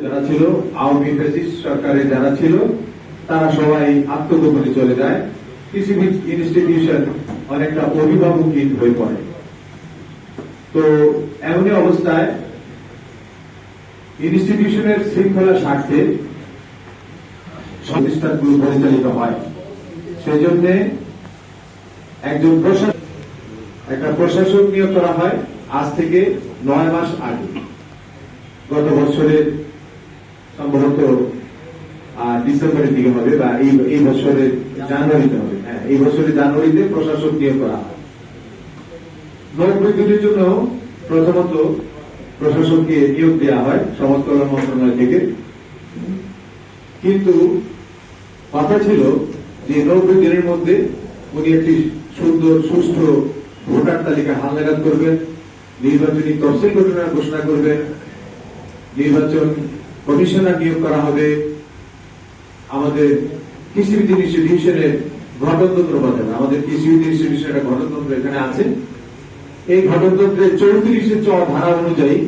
যারা ছিল, আওয়ামী ফ্যাসিস্ট সরকারের যারা ছিল, তারা সবাই আত্মগোপনে চলে যায়। কৃষি ইনস্টিটিউশন অনেকটা অভিভাবকহীন হয়ে পড়ে। তো এমনই অবস্থায় ইনস্টিটিউশনের শৃঙ্খলা স্বার্থে প্রতিষ্ঠানগুলো পরিচালিত হয়। সেই জন্য একজন প্রশাসক, একটা প্রশাসক নিয়োগ করা হয় আজ থেকে নয় মাস আগে। গত বছরের সম্ভবত ডিসেম্বরের দিকে হবে বা এই এই বছরের জানুয়ারিতে হবে। হ্যাঁ এই বছরের জানুয়ারিতে প্রশাসক নিয়োগ করা হয় লোক বিদ্যুতের জন্য প্রথমত প্রশাসককে নিয়োগ দেওয়া হয় কল্যাণ মন্ত্রণালয় থেকে। কিন্তু কথা ছিল যে নব্বই দিনের মধ্যে উনি একটি সুন্দর সুস্থ ভোটার তালিকা হালনাগাদ করবেন, নির্বাচনী তফসিল ঘটনা ঘোষণা করবেন, নির্বাচন কমিশনার নিয়োগ করা হবে। আমাদের কৃষিবিধি ইনস্টিটিউশনের গঠনতন্ত্র বাজাবে আমাদের কৃষিবিধি ইনস্টিটিউশনের গঠনতন্ত্র এখানে আছে। এই গঠনতন্ত্রের চৌত্রিশে চ ধারা অনুযায়ী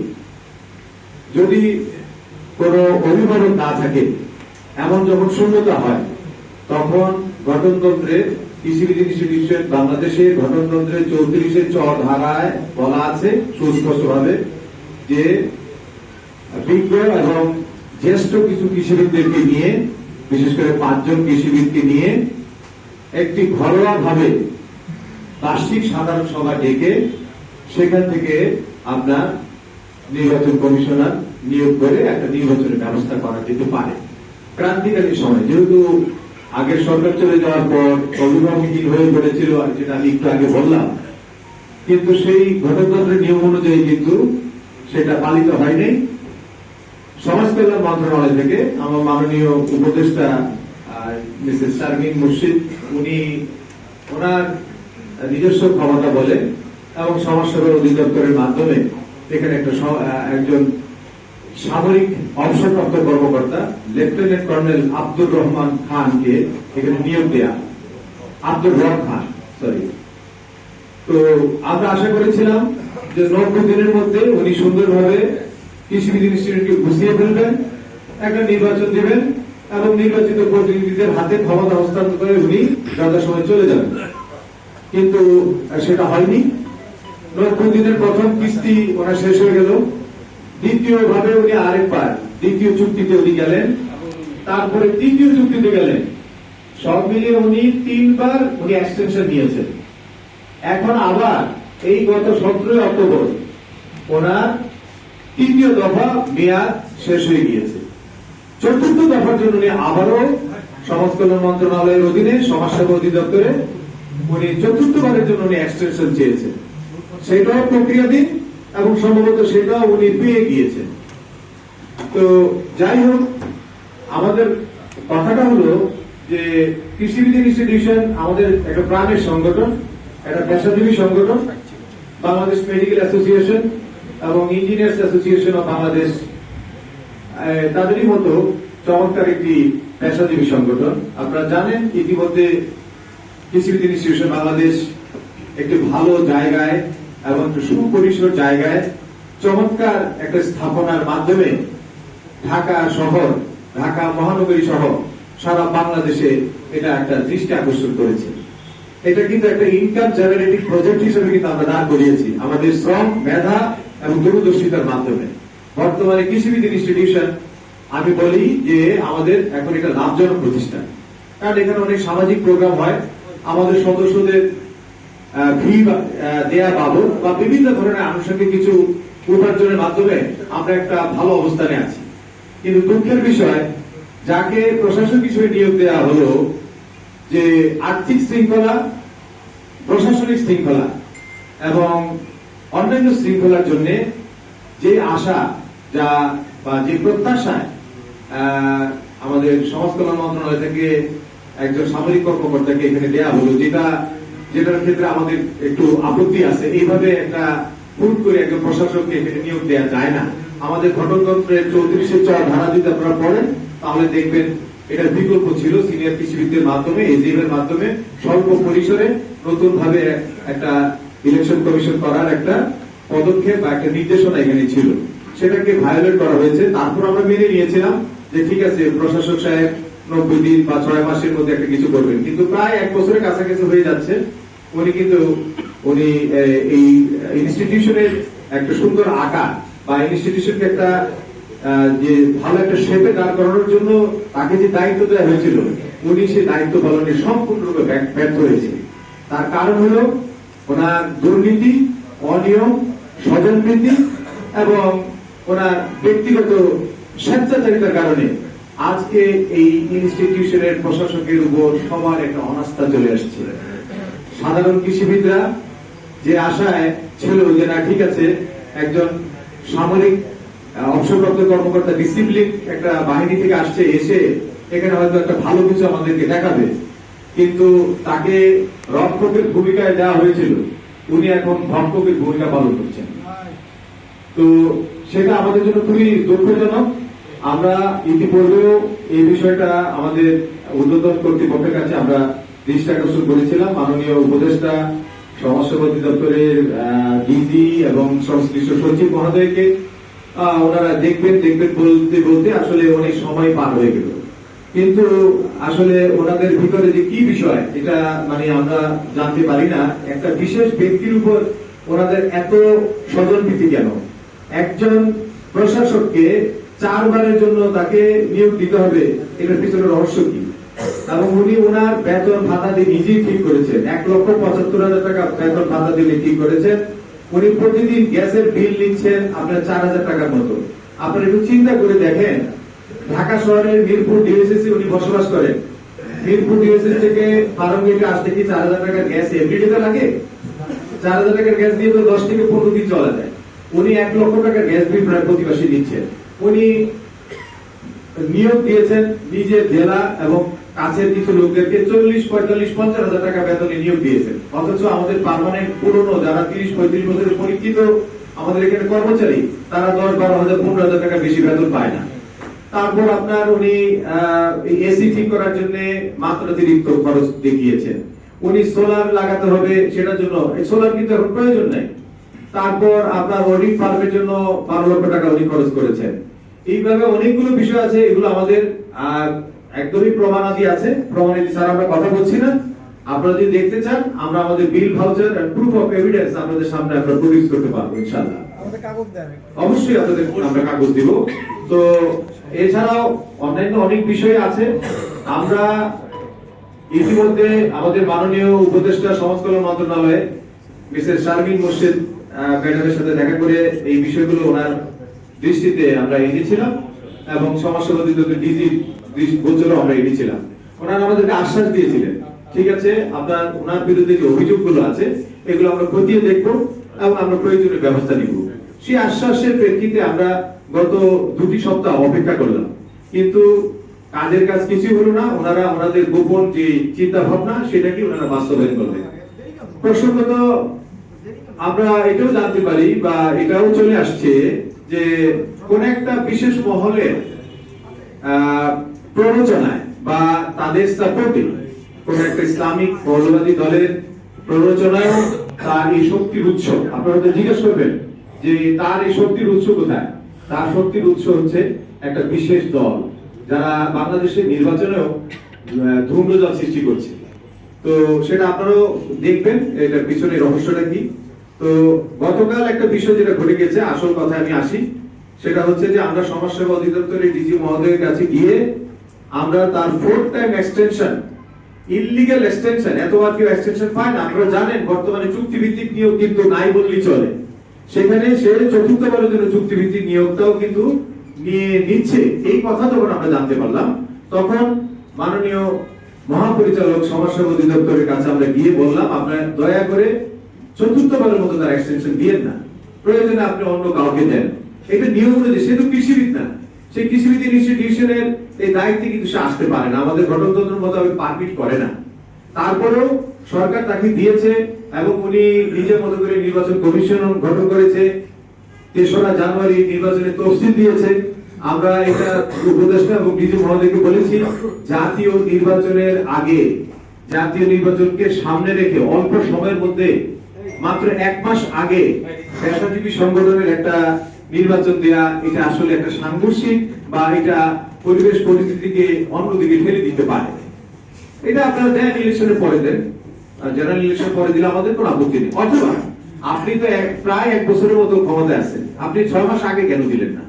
যদি কোন অভিভাবক না থাকে, এমন যখন শূন্যতা হয়, তখন গঠনতন্ত্রে কৃষিবিধি ইনস্টিটিউশন বাংলাদেশের গঠনতন্ত্রের চৌত্রিশে চ ধারায় বলা আছে সুস্পষ্টভাবে যে বিজ্ঞ এবং জ্যেষ্ঠ কিছু কৃষিবিদদেরকে নিয়ে, বিশেষ করে পাঁচজন কৃষিবিদকে নিয়ে, একটি ঘরোয়া ভাবে বার্ষিক সাধারণ সভা ডেকে সেখান থেকে আপনার নির্বাচন কমিশনার নিয়োগ করে একটা নির্বাচনের ব্যবস্থা করা যেতে পারে। ক্রান্তিকালীন সময়, যেহেতু আগের সরকার চলে যাওয়ার পর অভিভাবকহীন হয়ে পড়েছিল আর যেটা আমি একটু আগে বললাম, কিন্তু সেই গণতন্ত্রের নিয়ম অনুযায়ী কিন্তু সেটা পালিত হয়নি। সমাজ কল্যাণ মন্ত্রণালয় থেকে আমার মাননীয় উপদেষ্টা মিসেস শারমিন মুর্শিদ, উনি ওনার নিজস্ব ক্ষমতা বলে এবং সমাজসেবা অধিদপ্তরের মাধ্যমে এখানে একটা একজন সামরিক অবসরপ্রাপ্ত কর্মকর্তা, লেফটেন্যান্ট কর্নেল আব্দুর রহমান খানকে এখানে নিয়োগ দেয়া। আব্দুর রহমান খান সরি তো আমরা আশা করেছিলাম যে নব্বই দিনের মধ্যে উনি সুন্দরভাবে কৃষিবিধি ইনস্টিটিউটকে গুছিয়ে ফেলবেন, একটা নির্বাচন দিবেন এবং নির্বাচিত প্রতিনিধিদের হাতে ক্ষমতা হস্তান্তর করে উনি যথাসময় চলে যাবেন। কিন্তু সেটা হয়নি। নব্বই দিনের প্রথম কিস্তি ওনার শেষ হয়ে গেল। দ্বিতীয় ভাবে উনি আরেকবার দ্বিতীয় চুক্তিতে উনি গেলেন। তারপরে তৃতীয় চুক্তিতে গেলেন। সব মিলিয়ে উনি তিনবার উনি এক্সটেনশন নিয়েছেন। এখন আবার এই গত সতেরোই অক্টোবর ওনার তৃতীয় দফা মেয়াদ শেষ হয়ে গিয়েছে। চতুর্থ দফার জন্য উনি আবারও সমাজ কল্যাণ মন্ত্রণালয়ের অধীনে, সমাজসেবা অধিদপ্তরে উনি চতুর্থবারের জন্য উনি এক্সটেনশন চেয়েছেন। সেটাও প্রক্রিয়াধীন এবং সম্ভবত সেটাও উনি পেয়ে গিয়েছেন। তো যাই হোক, আমাদের কথাটা হলো যে কৃষিবিধি ইনস্টিটিউশন আমাদের একটা প্রাণের সংগঠন, একটা পেশাজীবী সংগঠন, বাংলাদেশ মেডিকেল অ্যাসোসিয়েশন এবং ইঞ্জিনিয়ার্স অ্যাসোসিয়েশন অফ বাংলাদেশ তাদেরই মতো চমৎকার একটি পেশাজীবী সংগঠন। আপনারা জানেন, ইতিমধ্যে কৃষিবিধি ইনস্টিটিউশন বাংলাদেশ একটি ভালো জায়গায় এবং সুপরিসর জায়গায় চমৎকার একটা স্থাপনার মাধ্যমে ঢাকা শহর, ঢাকা মহানগরী সহ সারা বাংলাদেশে এটা একটা দৃষ্টি আকর্ষণ করেছে। এটা কিন্তু একটা ইনকাম জেনারেটিং প্রজেক্ট হিসেবে কিন্তু আমরা দাঁড় করিয়েছি। আমাদের শ্রম, মেধা এবং দূরদর্শিতার মাধ্যমে। বর্তমানে কৃষিবিধি ইনস্টিটিউশন আমি বলি যে আমাদের এখন এটা লাভজনক প্রতিষ্ঠান। কারণ এখানে অনেক সামাজিক প্রোগ্রাম হয়। আমাদের সদস্যদের ফি দেয়া বাবদ বা বিভিন্ন ধরনের আনুষঙ্গিক কিছু উপার্জনের মাধ্যমে আমরা একটা ভালো অবস্থানে আছি। কিন্তু দুঃখের বিষয়, যাকে প্রশাসক হিসেবে নিয়োগ দেওয়া হলো যে আর্থিক শৃঙ্খলা, প্রশাসনিক শৃঙ্খলা এবং অন্যান্য শৃঙ্খলার জন্য যে আশা, যা বা যে প্রত্যাশায় আমাদের সমাজ কল্যাণ মন্ত্রণালয় থেকে একজন সামরিক কর্মকর্তাকে এখানে দেয়া হলো, যেটা, যেটার ক্ষেত্রে আমাদের একটু আপত্তি আছে। এইভাবে একটা হুট করে একজন প্রশাসককে এখানে নিয়োগ দেওয়া যায় না। আমাদের গণতন্ত্রের চৌত্রিশের চার ধারা যদি আপনারা পড়েন, তাহলে দেখবেন এটা বিকল্প ছিল সিনিয়র কৃষিবিদদের মাধ্যমে এজিএম এর মাধ্যমে, স্বল্প পরিসরে নতুন ভাবে একটা ইলেকশন কমিশন করার একটা পদক্ষেপ বা একটা নির্দেশনা এখানে ছিল। সেটাকে ভায়োলেট করা হয়েছে। তারপর আমরা মেনে নিয়েছিলাম যে ঠিক আছে, প্রশাসক সাহেব নব্বই দিন বা ছয় মাসের মধ্যে একটা কিছু করবেন। কিন্তু প্রায় এক বছরের কাছাকাছি হয়ে যাচ্ছে। উনি কিন্তু, উনি এই ইনস্টিটিউশনের একটা সুন্দর আকার বা ইনস্টিটিউশনকে একটা যে ভালো একটা শেপে দাঁড় করানোর জন্য তাকে যে দায়িত্ব দেওয়া হয়েছিল, উনি সেই দায়িত্ব পালনে সম্পূর্ণরূপে ব্যর্থ হয়েছে। তার কারণ হলো ওনার দুর্নীতি, অনিয়ম, স্বজনপ্রীতি এবং ওনার ব্যক্তিগত স্বেচ্ছাচারিতার কারণে আজকে এই ইনস্টিটিউশনের প্রশাসকের উপর সবার একটা অনাস্থা চলে আসছে। সাধারণ কৃষিবিদরা যে আশায় ছিল যে না, ঠিক আছে, একজন সামরিক অবসরপ্রাপ্ত কর্মকর্তা ডিসিপ্লিন একটা বাহিনী থেকে আসছে, এসে এখানে হয়তো একটা ভালো কিছু আমাদেরকে দেখাবে। কিন্তু তাকে রক্ষকের ভূমিকায় দেওয়া হয়েছিল। উনি এখন ভক্ষকের ভূমিকা পালন করছেন। তো সেটা আমাদের জন্য খুবই দুঃখজনক। আমরা ইতিপূর্বেও এই বিষয়টা আমাদের উদ্বোধন কর্তৃপক্ষের কাছে আমরা দৃষ্টি আকর্ষণ করেছিলাম। মাননীয় উপদেষ্টা, সমাজসেবা অধিদপ্তরের ডিজি এবং সংশ্লিষ্ট সচিব মহোদয়কে ওনারা দেখবেন দেখবেন বলতে বলতে আসলে অনেক সময় পার হয়ে গেল। কিন্তু আসলে ওনাদের ভিতরে যে কি বিষয়, এটা মানে আমরা জানতে পারি না। একটা বিশেষ ব্যক্তির উপর ওনাদের এত স্বজনপ্রীতি কেন? একজন প্রশাসককে চারবারের জন্য তাকে নিয়োগ দিতে হবে, এটার পিছনে রহস্য কি? এবং উনি ওনার বেতন ভাতা দিয়ে নিজেই ঠিক করেছেন। এক লক্ষ পঁচাত্তর হাজার টাকা বেতন ভাতা দিয়ে ঠিক করেছেন। উনি প্রতিদিন গ্যাসের বিল নিচ্ছেন আপনার চার হাজার টাকার মতো। আপনারা একটু চিন্তা করে দেখেন ঢাকা শহরের মিরপুর ডিএসএসি উনি বসবাস করেন। মিরপুর ডিএসএস থেকে ফার্মগেটে আসতে কি চার হাজার টাকার গ্যাস এভরিডে লাগে। চার হাজার টাকার গ্যাস দিয়ে তো দশ থেকে পনেরো দিন চলা যায়। উনি এক লক্ষ টাকার গ্যাস বিল প্রায় প্রতি মাসে দিচ্ছেন। উনি নিয়োগ দিয়েছেন নিজের জেলা এবং কাছের কিছু লোকদেরকে চল্লিশ, পঁয়তাল্লিশ, পঞ্চাশ হাজার টাকা বেতনে নিয়োগ দিয়েছেন। অথচ আমাদের পার্মানেন্ট পুরনো যারা তিরিশ, পঁয়ত্রিশ বছরের পরীক্ষিত আমাদের এখানে কর্মচারী, তারা দশ, বারো হাজার, পনেরো হাজার টাকা বেশি বেতন পায় না। তারপর আপনার উনি এসি ঠিক করার জন্য মাত্রাতিরিক্ত খরচ দেখিয়েছেন। উনি সোলার লাগাতে হবে সেটার জন্য সোলার কিন্তু এখন প্রয়োজন নাই। তারপর আপনার অডিট ফার্মের জন্য বারো লক্ষ টাকা উনি খরচ করেছেন। এইভাবে অনেকগুলো বিষয় আছে, এগুলো আমাদের একদমই প্রমাণাদি আছে। প্রমাণাদি স্যার আমরা কথা বলছি না। আপনারা যদি দেখতে চান, আমরা আমাদের bill voucher proof of evidence আপনাদের সামনে আমরা প্রডিউস করতে পারব, ইনশাআল্লাহ। অবশ্যই আপনাদের আমরা কাগজ দিব। তো এছাড়াও অন্যান্য অনেক বিষয় আছে। আমরা ইতিমধ্যে আমাদের মাননীয় উপদেষ্টা সমাজ কল্যাণ মন্ত্রণালয়ে মিসেস শারমিন মুর্শিদ ম্যাডামের সাথে দেখা করে এই বিষয়গুলো ওনার দৃষ্টিতে আমরা এনেছিলাম এবং সমাজসেবা অধিদপ্তর ডিজি গোচরও আমরা এনেছিলাম। ওনারা আমাদেরকে আশ্বাস দিয়েছিলেন, ঠিক আছে, আপনার, ওনার বিরুদ্ধে যে অভিযোগগুলো আছে, এগুলো আমরা খতিয়ে দেখব এবং আমরা প্রয়োজনীয় ব্যবস্থা নিব। সেই আশ্বাসের প্রেক্ষিতে আমরা গত দুটি সপ্তাহ অপেক্ষা করলাম। কিন্তু কাজের কাজ কিছুই হলো না, ওনারা ওনাদের গোপন যে চিন্তা ভাবনা সেটাকে ওনারা বাস্তবায়ন করলেন। প্রসঙ্গত, আমরা এটাও জানতে পারি বা এটাও চলে আসছে যে কোন একটা বিশেষ মহলে প্ররোচনায় বা তাদের সাপোর্টে কোন একটা ইসলামিক মৌলবাদী দলের প্ররোচনায় তার এই শক্তির উৎস। আপনারা জিজ্ঞেস করবেন যে তার এই শক্তির উৎস কোথায়? তার শক্তির উৎস হচ্ছে একটা বিশেষ দল, যারা বাংলাদেশের নির্বাচনেও ধূম্রজাল সৃষ্টি করছে। তো সেটা আপনারাও দেখবেন, এটার পিছনে রহস্যটা কি? তো গতকাল একটা বিষয় যেটা ঘটে গেছে, আসল কথা আমি আসি, সেটা হচ্ছে যে আমরা সমাজসেবা অধিদপ্তরের ডিজি মহোদয়ের কাছে গিয়ে আমরা তার fourth time extension illegal extension এতবার কেউ এক্সটেনশন পায় না, আপনারা জানেন, বর্তমানে চুক্তিভিত্তিক নিয়োগ কিন্তু নাই বললেই চলে। সেখানে সে চতুর্থবারের জন্য চুক্তিভিত্তিক নিয়োগটাও কিন্তু নিয়ে নিচ্ছে। এই কথা যখন আমরা জানতে পারলাম। তখন মাননীয় মহাপরিচালক সমাজসেবা অধিদপ্তরের কাছে আমরা গিয়ে বললাম, আপনারা দয়া করে চতুর্থবারের মতো তার এক্সটেনশন দিয়েন না। প্রয়োজনে আপনি অন্য কাউকে দেন। এটা নিয়ম অনুযায়ী, সে তো কৃষিবিদ না। সেই কৃষিবিদ ইনস্টিটিউশনের এই দায়িত্বে কিন্তু সে আসতে পারে না। আমাদের গঠনতন্ত্র মোতাবেক পারমিট করে না। তারপরেও সরকার তাকে দিয়েছে এবং উনি নিজের মতো করে নির্বাচন কমিশন গঠন করেছে। তেসরা জানুয়ারি নির্বাচনে তফসিল দিয়েছে। আমরা এটা উপদেষ্টা এবং ডিজি মহোদয়কে বলেছি, জাতীয় নির্বাচনের আগে, জাতীয় নির্বাচনকে সামনে রেখে অল্প সময়ের মধ্যে, মাত্র এক মাস আগে পেশাজীবী সংগঠনের একটা নির্বাচন দেয়া, এটা আসলে একটা সাংঘর্ষিক বা এটা পরিবেশ পরিস্থিতিকে অন্যদিকে ঠেলে দিতে পারে। এটা আপনারা দেন ইলেকশনের পরে দেন। জেনারেল ইলেকশন পরে দিলে আমাদের কোনো আপত্তি নেই। অথবা আপনি তো প্রায় এক বছরের মতো ক্ষমতায় আছেন। আপনি ছয় মাস আগে কেন দিলেন না?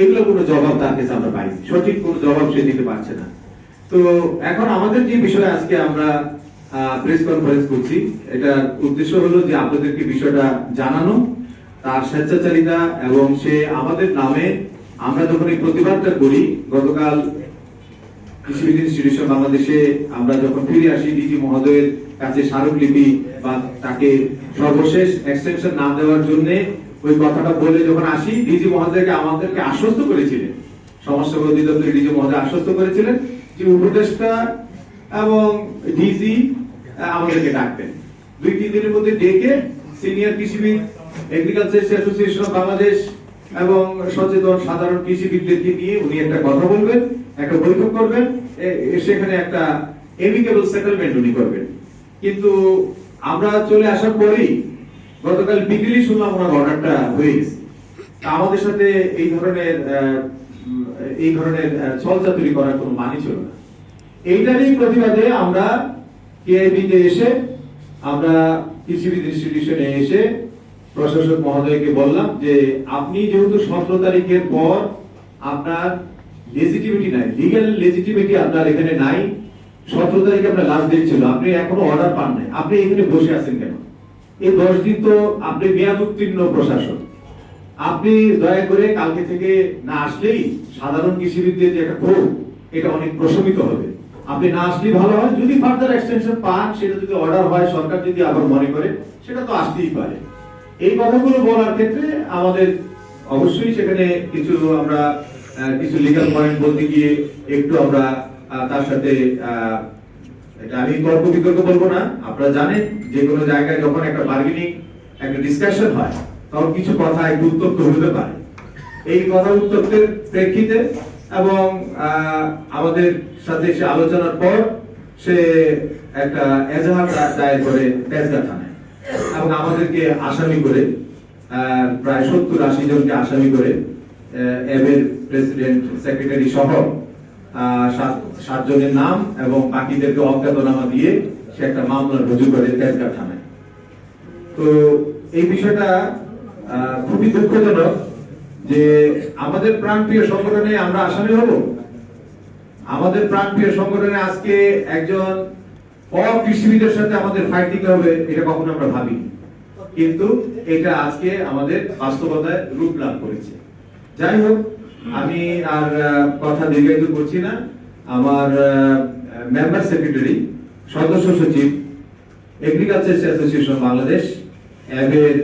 এগুলো কোনো জবাব তার কাছে আমরা পাইনি। সঠিক কোনো জবাব সে দিতে পারছে না। তো এখন আমাদের যে বিষয়ে আজকে আমরা প্রেস কনফারেন্স করছি, এটার উদ্দেশ্য হলো যে আপনাদেরকে বিষয়টা জানানো, তার স্বেচ্ছাচারিতা এবং সে আমাদের নামে আমরা যখন এই প্রতিবাদটা করি, গতকাল কৃষিবিদ ইনস্টিটিউশন বাংলাদেশে আমরা যখন ফিরে আসি, ডিজি মহোদয়ের কাছে স্মারকলিপি বা তাকে সর্বশেষ এক্সটেনশন না দেওয়ার জন্য ওই কথাটা বলে যখন আসি, ডিজি মহোদয়কে আমাদেরকে আশ্বস্ত করেছিলেন। সমস্যা অধিদপ্তরের ডিজি মহোদয় আশ্বস্ত করেছিলেন যে উপদেষ্টা এবং ডিজি আমাদেরকে ডাকবেন। দুই, তিন দিনের মধ্যে ডেকে সিনিয়র কৃষিবিদ এগ্রিকালচার অ্যাসোসিয়েশন অফ বাংলাদেশ এবং সচেতন সাধারণ কৃষিবিদদেরকে নিয়ে উনি একটা কথা বলবেন, একটা বৈঠক করবেন। সেখানে একটা এমিকেবল সেটেলমেন্ট উনি করবেন। কিন্তু আমরা চলে আসার পরেই গতকাল বিকেলই শুনলাম ওনার অর্ডারটা হয়ে গেছে। আমাদের সাথে এই ধরনের এই ধরনের ছলচাতুরি করার কোনো মানি ছিল না। এইটারই প্রতিবাদে আমরা কেআইবিতে এসে, আমরা কৃষিবিদ ইনস্টিটিউশনে এসে প্রশাসক মহোদয়কে বললাম যে, আপনি যেহেতু সতেরো তারিখের পর আপনার লেজিটিভিটি নাই লিগ্যাল লেজিটিভিটি আপনার এখানে নাই সতেরো তারিখে আপনার লাস্ট ডেট ছিল, আপনি এখনও অর্ডার পান নাই আপনি এখানে বসে আছেন কেন? এই দশ দিন তো আপনি মেয়াদ উত্তীর্ণ প্রশাসন আপনি দয়া করে কালকে থেকে না আসলেই সাধারণ কৃষিবিদদের যে একটা ক্ষোভ, এটা অনেক প্রশমিত হবে। আপনি না আসলেই ভালো হয়, যদি ফার্দার এক্সটেনশন পান, সেটা যদি অর্ডার হয়, সরকার যদি আবার মনে করে, সেটা তো আসতেই পারে। এই কথাগুলো বলার ক্ষেত্রে আমাদের অবশ্যই সেখানে কিছু আমরা কিছু লিগাল পয়েন্ট বলতে গিয়ে একটু আমরা তার সাথে এটা আমি তর্ক বিতর্ক বলব না। আপনারা জানেন, যে কোনো জায়গায় যখন একটা বার্গেনিং একটা ডিসকাশন হয়, তখন কিছু কথা একটু উত্তপ্ত হতে পারে। এই কথা উত্তপ্তের প্রেক্ষিতে এবং আমাদের সাথে সে আলোচনার পর সে একটা এজাহার দায়ের করে তেজগা থানায়। এবং আমাদেরকে আসামি করে প্রায় সত্তর আশি জনকে আসামি করে এবের প্রেসিডেন্ট, সেক্রেটারি সহ সাতজনের নাম এবং বাকিদেরকে অজ্ঞাতনামা দিয়ে সে একটা মামলা রুজু করে তেজগাঁ থানায়। তো এই বিষয়টা খুবই দুঃখজনক যে আমাদের প্রাণপ্রিয় সংগঠনে আমরা আসামি হব। আমাদের প্রাণপ্রিয় সংগঠনে আজকে একজন অকৃষিবিদের সাথে আমাদের ফাইট দিতে হবে, এটা কখনো আমরা ভাবি কিন্তু এটা আজকে আমাদের বাস্তবতায় রূপ লাভ করেছে। যাই হোক আমি আর কথা দীর্ঘায়িত করছি না। আমার মেম্বার সেক্রেটারি সদস্য সচিব এগ্রিকালচার অ্যাসোসিয়েশন বাংলাদেশ অ্যাবের